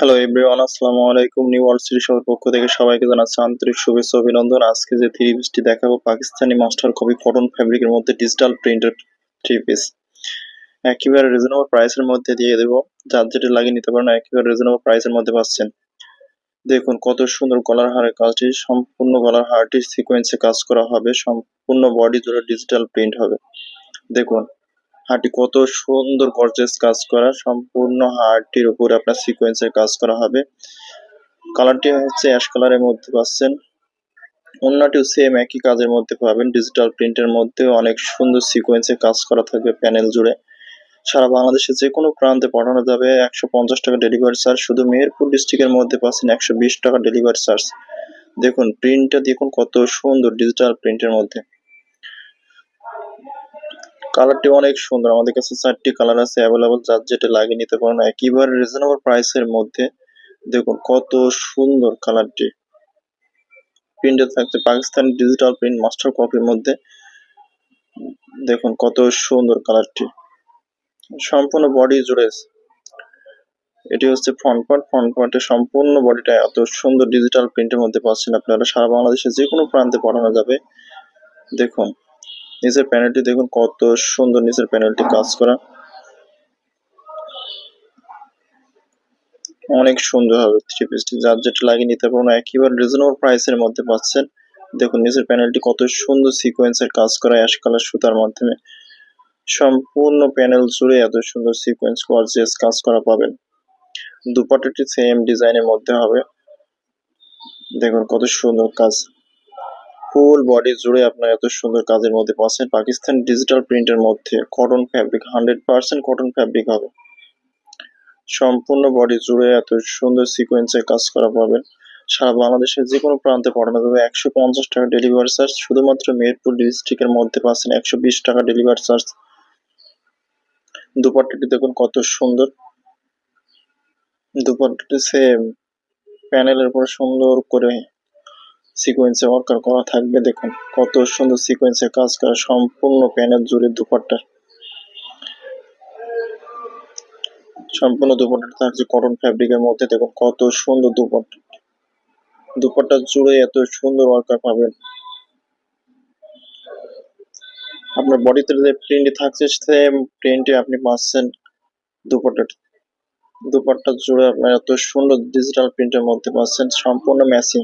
Hello everyone আসসালামু আলাইকুম new world series সবার পক্ষ থেকে সবাইকে জানাচ্ছি আন্তরিক শুভেচ্ছা অভিনন্দন। আজকে যে থ্রি পিসটি দেখাবো, পাকিস্তানি মাস্টার কপি কটন ফ্যাব্রিকের মধ্যে ডিজিটাল প্রিন্টের থ্রি পিস একেবারে রিজনেবল প্রাইসের মধ্যে দিয়ে দেবো। যার যেটা লাগিয়ে নিতে পারেন, একেবারে রিজনেবল প্রাইসের মধ্যে পাচ্ছেন। দেখুন, কত সুন্দর গলার হারের কাজটি, সম্পূর্ণ গলার হারটি সিকোয়েন্সে কাজ করা হবে, সম্পূর্ণ বডি জুড়ে ডিজিটাল প্রিন্ট হবে। দেখুন হারটি কত সুন্দর গর্জেস কাজ করা, সম্পূর্ণ হারটির উপরে আপনার সিকোয়েন্সের কাজ করা হবে। কালারটি হচ্ছে অ্যাশ কালারের মধ্যে পাচ্ছেন। অন্যটিও সেম একই কাজের মধ্যে পাবেন ডিজিটাল প্রিন্টের মধ্যে অনেক সুন্দর সিকোয়েন্সে কাজ করা থাকবে প্যানেল জুড়ে। সারা বাংলাদেশে যে কোনো প্রান্তে পাঠানো যাবে, একশো পঞ্চাশ টাকা ডেলিভারি চার্জ শুধু মেহেরপুর ডিস্ট্রিক্টের মধ্যে পাচ্ছেন একশো বিশ টাকা ডেলিভারি চার্জ দেখুন প্রিন্টটা দেখুন কত সুন্দর ডিজিটাল প্রিন্টের মধ্যে। কালারটি অনেক সুন্দর। আমাদের কাছে চারটি কালার আছে অ্যাভেলেবল যার যেটা লাগিয়ে নিতে পারেন একেবারে রিজনেবল প্রাইসের মধ্যে। দেখুন কত সুন্দর কালারটি। প্রিন্টে থাকছে পাকিস্তানি ডিজিটাল প্রিন্ট মাস্টার কপির মধ্যে। দেখুন কত সুন্দর কালারটি। সম্পূর্ণ বডি জুড়ে এটি হচ্ছে ফ্রন্ট পার্ট ফ্রন্ট পার্টের সম্পূর্ণ বডিটা এত সুন্দর ডিজিটাল প্রিন্টের মধ্যে পাচ্ছেন আপনারা। সারা বাংলাদেশে যে কোনো প্রান্তে পাঠানো যাবে। দেখুন নিচের প্যানেলটি দেখুন, কত সুন্দর নিচের প্যানেলটি কাজ করা। অনেক সুন্দর হবে থ্রি পিসটি যার যেটা লাগিয়ে নিতে পারবেন একেবারে রিজনেবল প্রাইসের মধ্যে পাচ্ছেন। দেখুন, নিচের প্যানেলটি কত সুন্দর সিকোয়েন্সের কাজ করা অ্যাশ কালার সুতার মাধ্যমে। সম্পূর্ণ প্যানেল জুড়ে এত সুন্দর সিকোয়েন্স গর্জিয়াস কাজ করা পাবেন। দুপাটাটি সেম ডিজাইনের মধ্যে হবে। দেখুন, কত সুন্দর কাজ ফুল বডি জুড়ে আপনার এত সুন্দর কাজের মধ্যে পাচ্ছেন। পাকিস্তান ডিজিটাল প্রিন্টের মধ্যে cotton fabric hundred percent cotton fabric হবে। সম্পূর্ণ বডি জুড়ে এত সুন্দর সিকোয়েন্সের কাজ করা পাবেন। সারা বাংলাদেশের যে কোনো প্রান্তে পাঠানো যাবে। একশো পঞ্চাশ টাকা ডেলিভারি চার্জ শুধুমাত্র মেহেরপুর ডিস্ট্রিক্টের মধ্যে পাচ্ছেন একশো বিশ টাকা ডেলিভারি চার্জ দুপাট্টাটি দেখুন কত সুন্দর। দুপাট্টাটি সেম প্যানেলের উপরে সুন্দর করে সিকোয়েন্সে ওয়ার্কার করা থাকবে। দেখুন, কত সুন্দর সিকোয়েন্সে কাজ করা সম্পূর্ণ প্যানেল জুড়ে দুপাট্টা। সম্পূর্ণ দুপাট্টা থাকছে কটন ফ্যাব্রিকের মধ্যে, দেখুন, কত সুন্দর দুপাট্টা। দুপাট্টা জুড়ে এত সুন্দর ওয়ার্কার পাবেন। আপনার বডিতে যে প্রিন্টটি থাকছে সেম প্রিন্টে আপনি পাচ্ছেন দুপাট্টা দুপাট্টা জুড়ে আপনার এত সুন্দর ডিজিটাল প্রিন্টের মধ্যে পাচ্ছেন, সম্পূর্ণ ম্যাচিং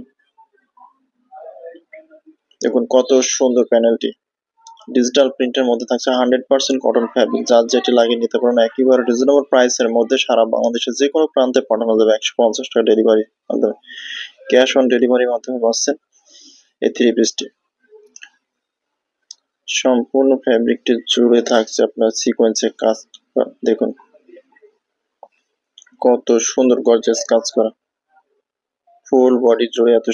দেখুন কত সুন্দর প্যানেলটি ডিজিটাল প্রিন্টের মধ্যে থাকছে হান্ড্রেড পার্সেন্ট কটন ফ্যাব্রিক যার যেটি লাগিয়ে নিতে পারেন একেবারে রিজনেবল প্রাইসের মধ্যে সারা বাংলাদেশে যে কোনো প্রান্তে পাঠানো যাবে একশো পঞ্চাশ টাকা ডেলিভারি মাধ্যমে ক্যাশ অন ডেলিভারির মাধ্যমে পাচ্ছেন এই থ্রি পিসটি সম্পূর্ণ ফ্যাব্রিকটি জুড়ে থাকছে আপনার সিকোয়েন্সের কাজ দেখুন কত সুন্দর গর্জেস কাজ করা। ফুল বডি জুড়ে এত